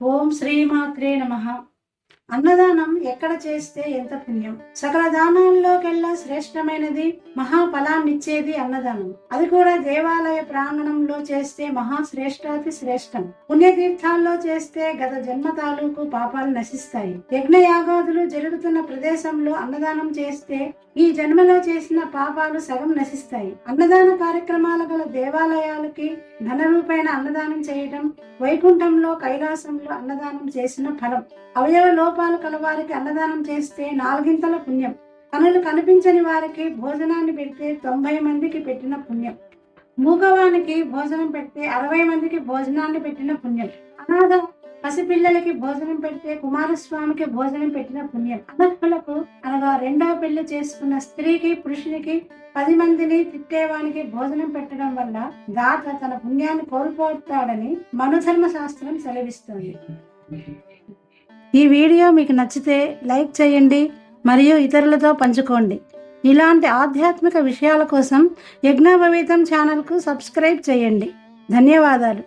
ఓం శ్రీమాత్రే నమ. అన్నదానం ఎక్కడ చేస్తే ఎంత పుణ్యం? సకల దానాల్లోకెల్లా శ్రేష్టమైనది మహాఫలాన్నిచ్చేది అన్నదానం. అది కూడా దేవాలయ ప్రాంగణంలో చేస్తే మహాశ్రేష్టాతి శ్రేష్టం. పుణ్యతీర్థాల్లో చేస్తే గత జన్మ తాలూకు పాపాలు నశిస్తాయి. యజ్ఞయాగాదులు జరుగుతున్న ప్రదేశంలో అన్నదానం చేస్తే ఈ జన్మలో చేసిన పాపాలు సగం నశిస్తాయి. అన్నదాన కార్యక్రమాలు గల దేవాలయాలకి ధన రూపైన అన్నదానం చేయడం వైకుంఠంలో కైలాసంలో అన్నదానం చేసిన ఫలం. అవయవ లోపాలు కలవారికి అన్నదానం చేస్తే నాలుగింతల పుణ్యం. కనులు కనిపించని వారికి భోజనాన్ని పెడితే తొంభై మందికి పెట్టిన పుణ్యం. మూగవానికి భోజనం పెడితే అరవై మందికి భోజనాన్ని పెట్టిన పుణ్యం. అనాథ పసిపిల్లలకి భోజనం పెడితే కుమారస్వామికి భోజనం పెట్టిన పుణ్యం. అనర్హులకు అనగా రెండవ పెళ్ళి చేసుకున్న స్త్రీకి పురుషునికి పది మందిని తిట్టేవానికి భోజనం పెట్టడం వల్ల దాత తన పుణ్యాన్ని కోల్పోతాడని మనుధర్మ శాస్త్రం సెలవిస్తుంది. ఈ వీడియో మీకు నచ్చితే లైక్ చేయండి మరియు ఇతరులతో పంచుకోండి. ఇలాంటి ఆధ్యాత్మిక విషయాల కోసం యజ్ఞభవితం ఛానల్కు సబ్స్క్రైబ్ చేయండి. ధన్యవాదాలు.